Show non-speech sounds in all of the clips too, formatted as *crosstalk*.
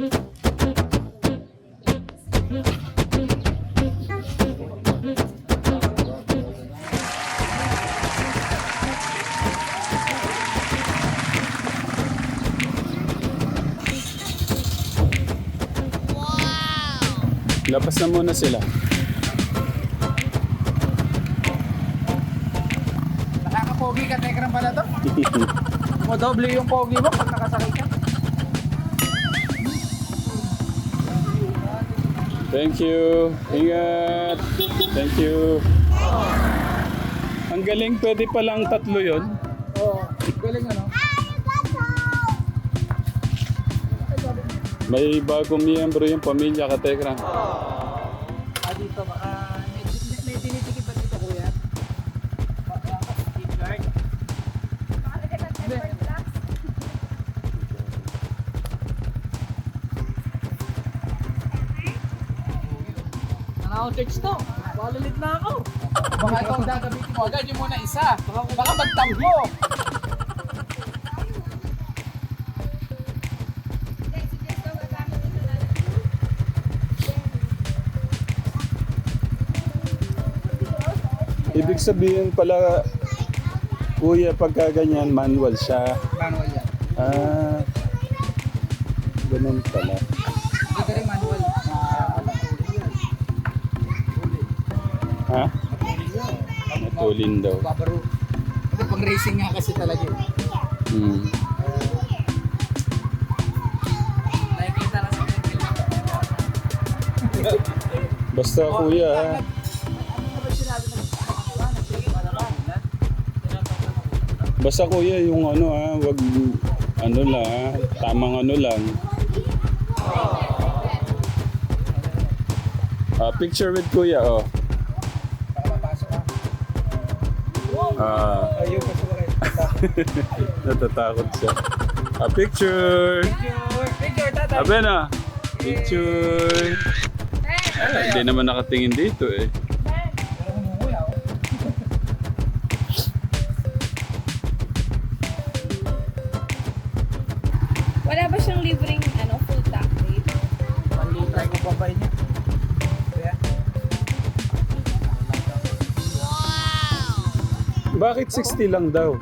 Labas na muna sila. Nakakapogi ka, Tekram pala to. *laughs* O doble yung pogi mo pag nakasakay ka. Thank you. Ingat. Thank you. Ang galing, pwede palang tatlo yon. Oo, galing ano. May bagong miyembro yung pamilya ka, Tekra. Naka-church to. Palilit na ako. *laughs* Baka ito ang gagamitin mo. Agad yung muna isa. Baka magtambo. Ibig sabihin pala, kuya, pagka ganyan, manual siya. Manual yan. Ah, ganun pala. Ha? Matulin daw. Babaro. Ito pang racing nga kasi talaga eh. Hmm. Nakikita na sa Basta kuya, ha? Basta kuya, yung ano ha, wag ano lang ha, tamang ano lang. Ah, picture with kuya, oh. Ah, *laughs* natatakot siya. Ah, picture! Picture! Picture, tatay! Abe na! Picture! Ah, hindi naman nakatingin dito eh. Bakit 60 lang daw?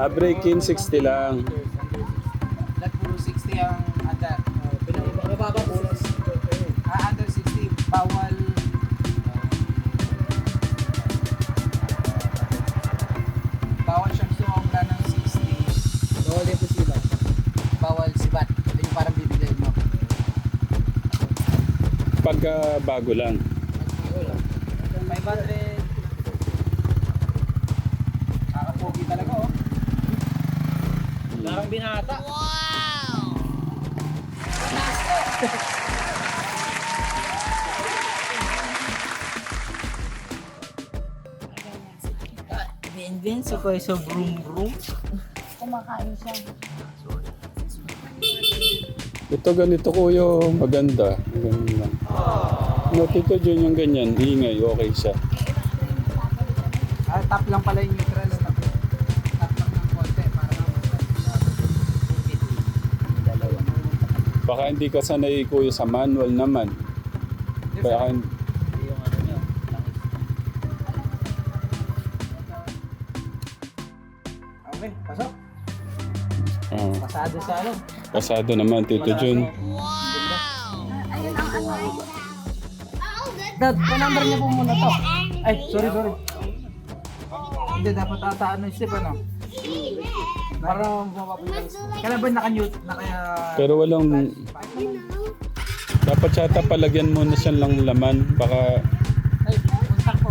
Ah, break-in 60 lang. lahat puro 60 ang under. Pinamababa puro. Ah, under 60. Bawal. Bawal siyang sumobra ng 60. Bawal yung sila. Bawal sibat. Ito yung parang bibigay mo. Pagka bago lang. 500. Kakapogi talaga oh. Parang binata. Wow! Vince ko sa broom broom. Kumakain siya. Ito ganito kuya, oh, maganda. Ganun lang. Jun yung ganyan, ingay, okay siya. Ah, tap lang pala yung neutral. Tap, tap lang ng konti para Dalawa. Baka hindi ka sanay kuya sa manual naman. Kaya hin- Yung ano. Okay, pasok. ah, Pasado sa ano. pasado naman, Tito Jun. Dad, pa-number niya po muna to. Ay, sorry, sorry. Hindi, dapat ata ano yung step, ano? Para mapapunta. Kailan ba naka-mute? Naka... Pero walang... Dapat yata palagyan mo na siyang lang laman. Baka... Ay, puntang po.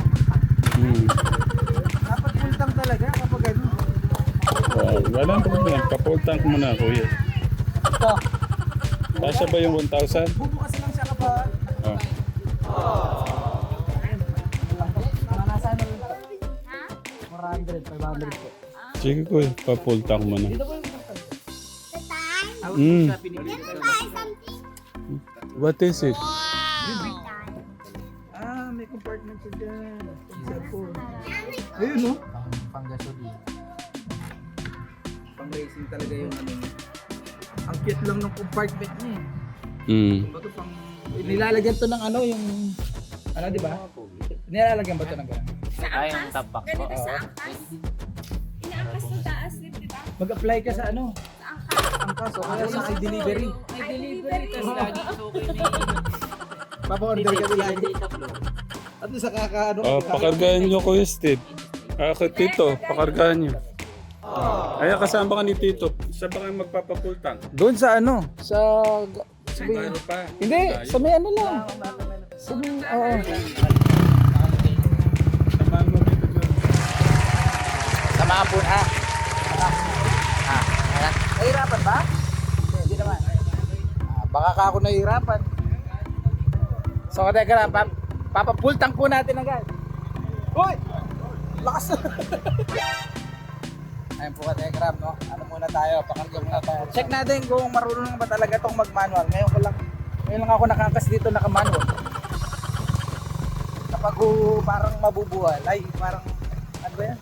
Hmm, Dapat puntang talaga kapag ano. uh, walang problema. Kapul tank mo na kuya. Ito. Kasya ba yung 1,000? Bubukas lang siya kapag... Oh. Yun? 400, 500 po. Sige kuya, pa-full tank mo na. Dito po yung puntang. Out Mm. ko. What is it? Ah, may compartment siya dyan. Yung cellphone. Ayun, no? Pang, pang gasolina. Pang racing talaga yung ano. Ang maliit lang ng compartment niya eh. Mm. Ba to pang nilalagyan to ng ano yung ano di ba? Nilalagyan ba to ng ganun? Sa angkas. Ganito sa angkas. Mag-apply ka sa ano? Sa angkas. Angkas o kaya sa i-delivery. Ay, delivery. Papa-order ka lagi. At sa kaka ano? Oh, pakargahan nyo Kuya Steve. Ah, kay Tito, pakargahan nyo. Ay, kasama ka ni Tito. Siya ba kayo magpapapultang? Doon sa ano? Sa sabi, Ano pa? Hindi, sa may ano lang. Sa may, oo. Samahan mo dito dyan. Samahan po na. Ah. Ah. Ayan. Nahirapan ba? Hindi naman. Ah, baka ka ako nahihirapan. So, teka lang. Pap papapultang po natin agad. Uy! Lakas *laughs* Ayun po ka Telegram, no? Ano muna tayo? Pakarga muna tayo. Check natin kung marunong ba talaga itong mag-manual. Ngayon ko lang, ngayon lang ako nakakas dito naka-manual. Kapag uh, parang mabubuhay, ay parang, ano ba yan?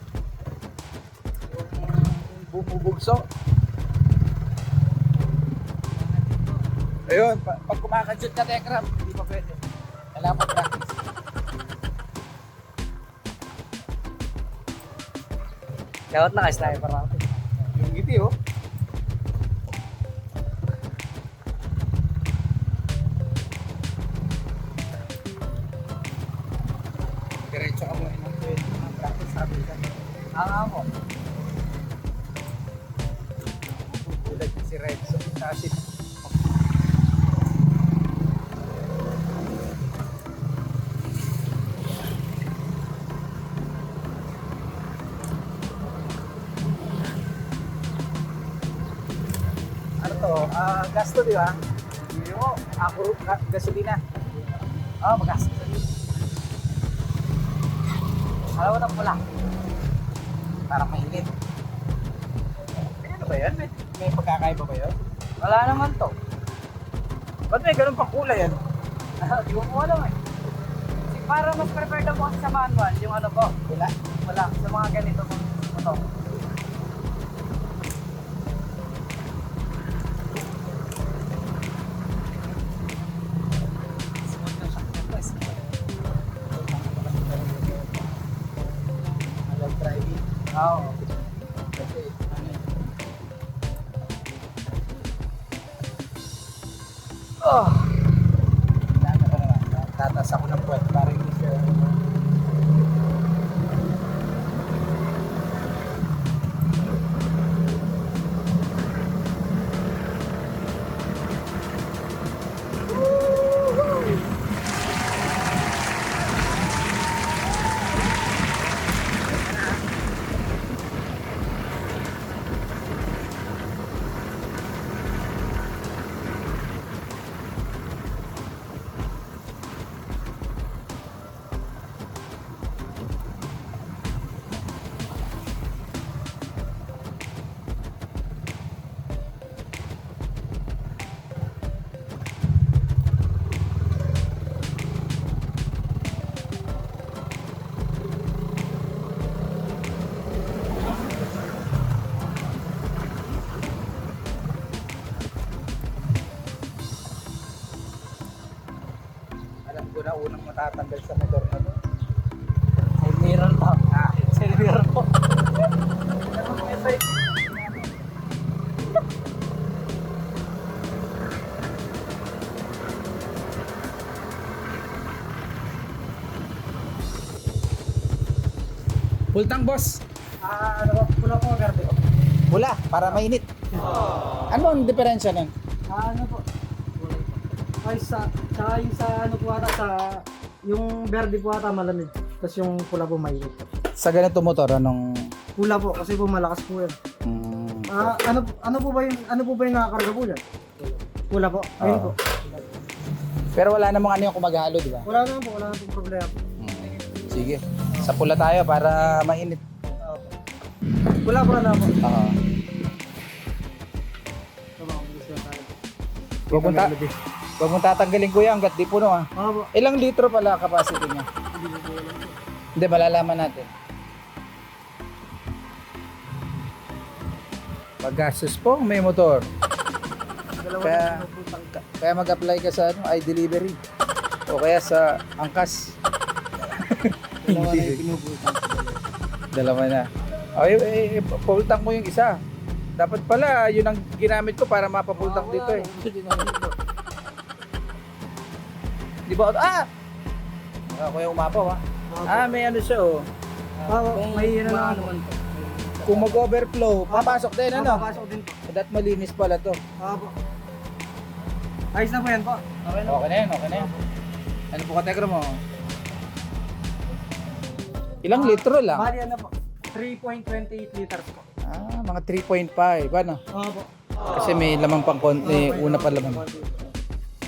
Yung bumubugso. Ayun, pa- pag kumakadjut ka Telegram, hindi pa pwede. Kailangan mag-practice. Dapat naka-sniper ako. Yung ngiti oh. To? Ah, gasto di ba? Oo. Ako, ga- gasolina. Oo, oh, magasto. Alam mo ng pula. Parang mainit. Ano ba yan? May, may pagkakaiba ba yun? Wala naman to. Ba't may ganun pang kulay yan? *laughs* Di ko mo alam eh. Para mas prepared mo kasi sa manual, yung ano po, Wala. wala, sa mga ganito po. Ito. 好。Matatanggal sa motor na to. Ay, meron po. Ah, Ay, meron po. Pultang boss. Ah, ano po, pula po, garde po. Pula, para mainit. Ano ang diferensya nun? Ah, ano po. Ay, sa, sa, yung sa ano po ata, sa, yung verde po ata malamig. Tapos yung pula po mainit. Sa ganito motor, anong... Pula po, kasi po malakas po yan. Mm, Ah, ano, ano po ba yung, ano po ba yung nakakarga po dyan? Pula po. Ayun Oo. po. pero wala namang ano yung kumaghalo, di ba? Wala naman po, wala naman po problema po. Mm, Sige. Sa pula tayo para mainit. Po. Pula po na po. Oo. Tama, umalis na tayo. Huwag mong, ta- huwag mong tatanggalin kuya hanggat di puno ah. Ilang litro pala capacity niya? Hindi, malalaman natin. Paggastos po, may motor. Kaya, kaya mag-apply ka sa ano, iDelivery. O kaya sa Angkas. *laughs* Dalawa na yung pinuputang. Dalawa na. Ay, eh, eh, pultang mo yung isa. Dapat pala, yun ang ginamit ko para mapapultang dito eh. Di ba? Ah! Ah, kuya umapaw ah. Ah, may ano siya oh. Ah, may ano na naman po. Kung mag-overflow, papasok din ano? Papasok din po. That malinis pala to. Ah, po. Ayos na po yan po. Okay na. Okay na yan, okay na yan. Ano po kategra mo? Ilang litro lang? Bali ano po. 3.28 liters po. Ah, mga 3.5. Ano? Ah, po. Kasi may lamang pang konti, una pa laman.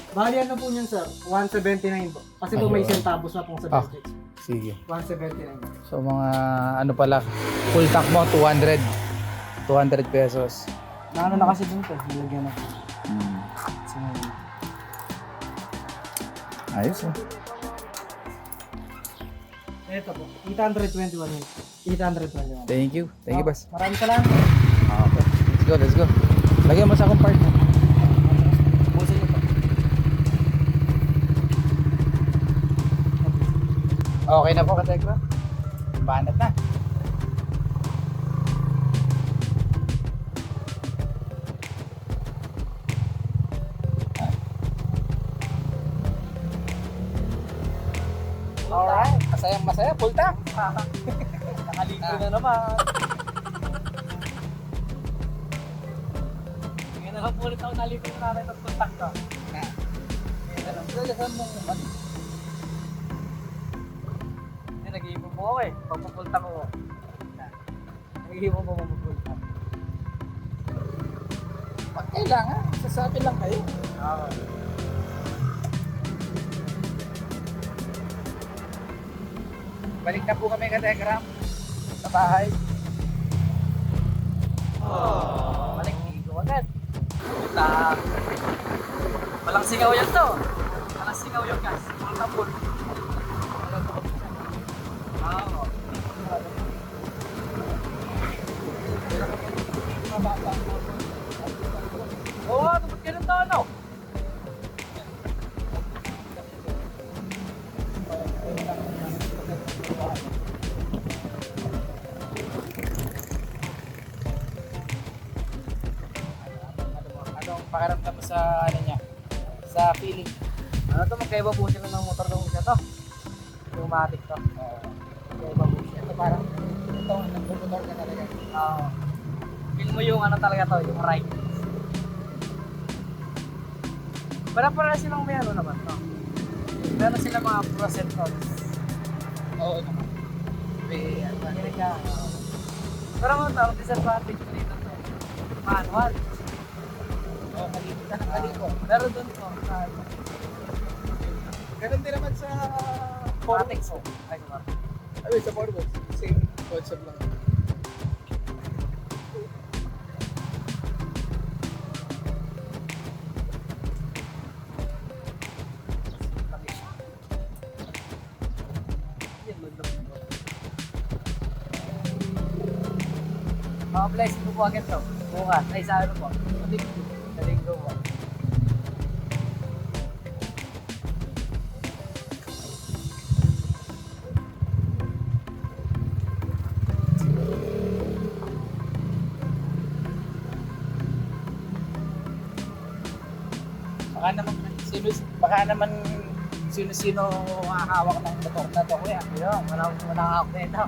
Bali ano po niyan sir? 179 po. Kasi po may centavos na pong sa Ah. budget. Sige. 179 po. So mga ano pala, full tank mo 200. 200 pesos. Naano na kasi dun po. Nilagyan na po. So, Ayos oh. Ito po. 821 yun. 821. Thank you. Thank you, boss. Maraming salamat. Okay. Let's go, let's go. Lagyan mo sa akong Okay na po, kategra. Banat na. Alright. Masayang masaya. Full tank. Nakaligo na naman. *laughs* Ngayon na lang po ulit ako naligo na natin at kontak ko. Na. Ano, dalasan mo ano. Hindi, po ako eh. Pagpupulta ko. Nag-iipon po pagpupulta. Pag kailangan, sasabi lang kayo. Oo. Balik na po kami ka Telegram sa bahay. Balik, ligo agad. Puta. Walang singaw yan to. Walang singaw yung gas. Walang tapon. Ang pakiramdam mo sa ano niya? Sa feeling. Ano to, magkaiba po sila ng motor ng isa to. Automatic to. Magkaiba po siya. Ito parang ito nagbubutor ka talaga. Oo. Feel mo yung ano talaga to, yung ride. Para para silang may ano naman to. Meron sila mga pros and cons. Oo naman. May ka. Pero mga tao, disadvantage ko dito to. Manual. Oo, kaliko ka ng kaliko. Pero doon sa Ganun din naman sa po. Ay, kumar. Ay, sa Forward. Same concept lang. Mga blessing ko po agad to. Bukas. Ay, sa ano po? Sa linggo. Baka naman sino-sino hahawak ng motor na to kuya. Yun, wala wala ako nito.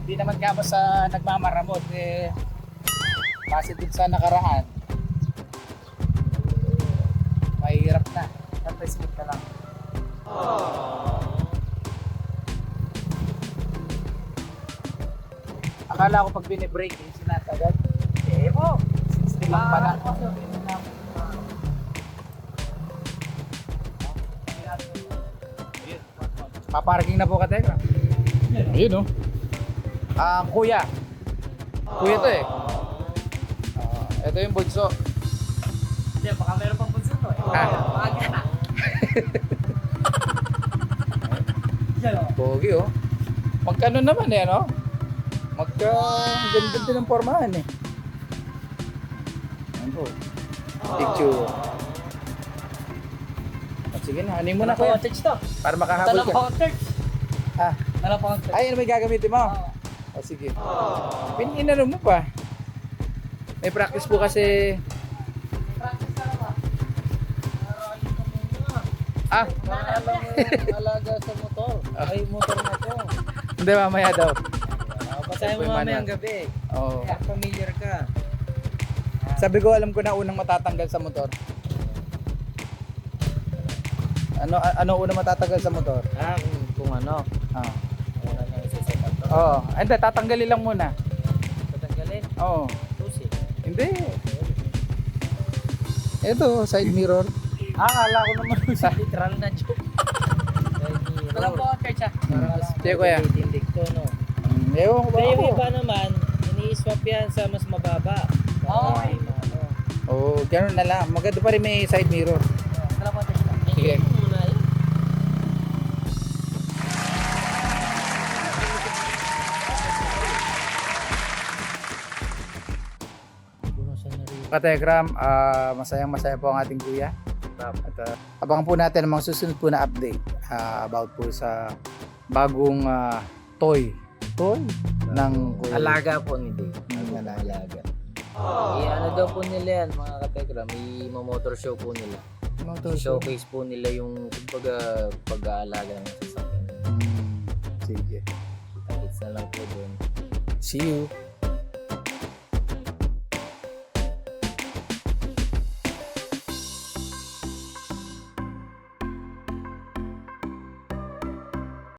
Hindi naman kamo sa nagmamaramot eh base dun sa nakaraan. Mahirap na. Smooth ka lang. Akala ko pag bine-break eh, sinasagad. Eh po. Still lang pala. Paparking na po ka, Tegra. Ayun, oh. Ah, kuya. Kuya to eh. Ah, ito yung bunso. Hindi, baka meron pang bunso to eh. Ah. Maaga na. Yan o. Pogi, oh. Magkano naman eh, ano? Magka, ang ganda din ng formahan eh. Ano po? Picture. Oh, sige na, ano mo na kuya? Cottage to. Para makahabol ka. cottage. Ah, Dala cottage. ay, ano may gagamitin mo? O sige. Pininano mo pa. May practice po kasi. Ah, alaga sa motor. Ay, motor na to. hindi mamaya daw. Basahin mo mamayang gabi. Oo. Kaya familiar ka. Sabi ko alam ko na unang matatanggal sa motor. Ano ano unang matatanggal sa motor? Ah, kung, kung ano. Ah. Muna nang isa-set up to. Oo. Hindi, tatanggalin lang muna. Tatanggalin. Oo. Susi. Hindi. Ito, side mirror. Ah, akala ko naman literal na joke. *laughs* Walang cottage ah. Parang mas Sige, kuya. tindig to, no? Ewan ko ba yung ako? iba naman, ini-swap yan sa mas mababa. Oo. Oh. Ano. Oo, ganun na lang. Maganda pa rin may side mirror. Dala cottage na. Sige. Muna eh. Kategram, ah, masayang masaya po ang ating kuya. At ah, abangan po natin ang mga susunod po na update ah, about po sa bagong ah, toy. Toy? ng kuya. Alaga po ni Dave. Ng alaga. Eh, ano daw po nila yan, mga kategra, may motor show po nila. Motor show. Showcase po nila yung kumbaga pag-aalaga ng sasakyan. Mm, sige. Kita-kits na lang po doon. See you.